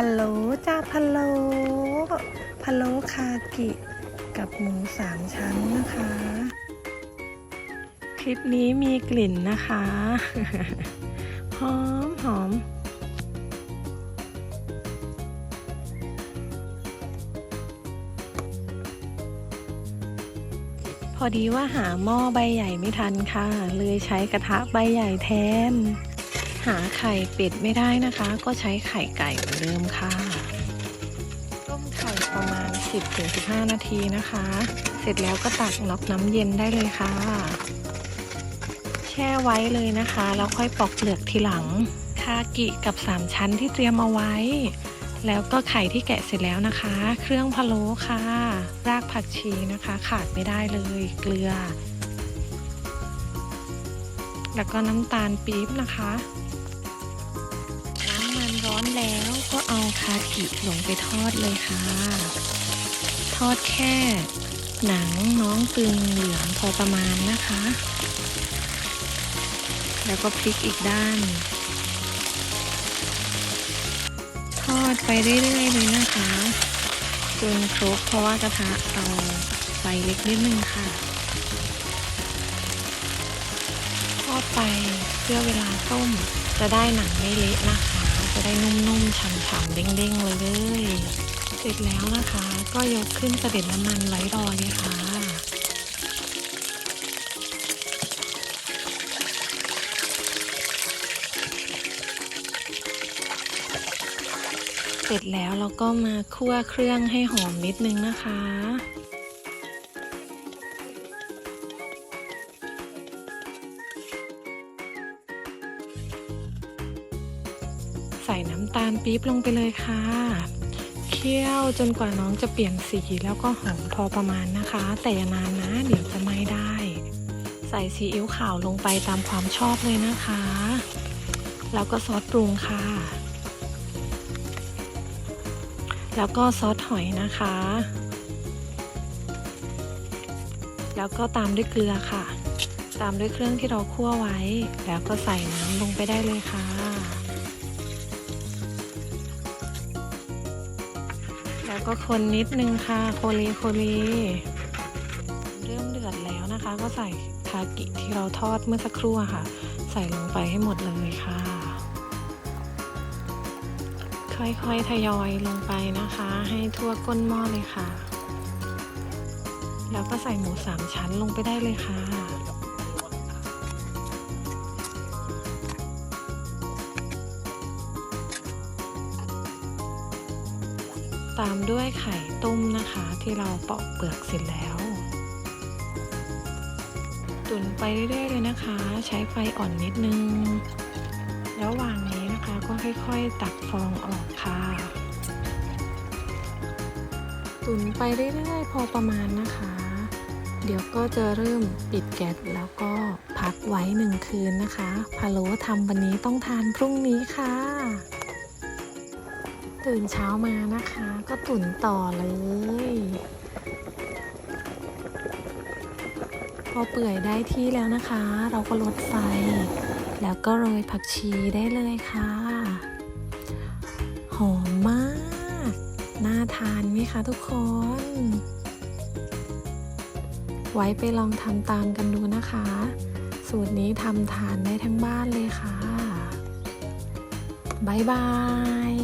ะโล้จ้าพะโล้พะโล้คากิ กับหมูสามชั้นนะคะ คลิปนี้มีกลิ่นนะคะ หอมหอมพอดีว่าหาหม้อใบใหญ่ไม่ทันค่ะ เลยใช้กระทะใบใหญ่แทน หาไข่เป็ดไม่ได้นะคะ ก็ใช้ไข่ไก่เหมือนเดิมค่ะ ต้มไข่ประมาณ 10-15 นาทีนะคะ เสร็จแล้วก็ตักน็อกน้ำเย็นได้เลยค่ะ แช่ไว้เลยนะคะ แล้วค่อยปอกเปลือกทีหลังคากิกับ 3 ชั้นที่เตรียมเอาไว้ แล้วก็ไข่ที่แกะเสร็จแล้วนะคะ เครื่องพะโล้ค่ะ รากผักชีนะคะ ขาดไม่ได้เลย เกลือแล้วก็น้ำตาลปี๊บนะคะ อนแล้วก็เอาคากิลงไปทอดเลยค่ะ ทอดแค่ หนังน้องตึงเหลืองพอประมาณนะคะ แล้วก็พลิกอีกด้าน ทอดไปเรื่อยๆเลยนะคะจนครบเพราะว่ากระทะเราไฟเล็กนิดนึงค่ะทอดไปเพื่อเวลาต้มจะได้หนังไม่เละนะคะ จะได้นุ่มๆฉ่ำๆเด้งๆเลยเสร็จแล้วนะคะ ก็ยกขึ้นเสด็จน้ำมันไว้รอเลยค่ะเสร็จแล้วเราก็มาคั่วเครื่องให้หอมนิดนึงนะคะ ใส่น้ำตาลปี๊บลงไปเลยค่ะ เคี่ยวจนกว่าน้องจะเปลี่ยนสีแล้วก็หอมพอประมาณนะคะ แต่อย่านานนะ เดี๋ยวจะไหม้ได้ ใส่ซีอิ๊วขาวลงไปตามความชอบเลยนะคะ แล้วก็ซอสปรุงค่ะ แล้วก็ซอสหอยนะคะ แล้วก็ตามด้วยเกลือค่ะตามด้วยเครื่องที่เราคั่วไว้ แล้วก็ใส่น้ำลงไปได้เลยค่ะ แล้วก็คนนิดนึงค่ะโคเลโคเลเริ่มเดือดแล้วนะคะ ก็ใส่คากิที่เราทอดเมื่อสักครู่ค่ะ ใส่ลงไปให้หมดเลยค่ะ ค่อยๆทยอยลงไปนะคะ ให้ทั่วก้นหม้อเลยค่ะ แล้วก็ใส่หมูสามชั้นลงไปได้เลยค่ะ ตามด้วยไข่ต้มนะคะ ที่เราปอกเปลือกเสร็จแล้ว ตุ๋นไปเรื่อยๆเลยนะคะ ใช้ไฟอ่อนนิดนึง แล้ววางนี้นะคะก็ค่อยๆ ตักฟองออกค่ะ ตุ๋นไปเรื่อยๆ พอประมาณนะคะ เดี๋ยวก็จะเริ่มปิดแก๊สแล้วก็พักไว้หนึ่งคืนนะคะพะโล้ทำวันนี้ต้องทานพรุ่งนี้ค่ะ ตื่นเช้ามานะคะ ก็ตุ๋นต่อเลย พอเปื่อยได้ที่แล้วนะคะ เราก็ลดไฟ แล้วก็โรยผักชีได้เลยค่ะ หอมมาก น่าทานไหมคะทุกคน ไว้ไปลองทำตามกันดูนะคะ สูตรนี้ทำทานได้ทั้งบ้านเลยค่ะบ๊ายบาย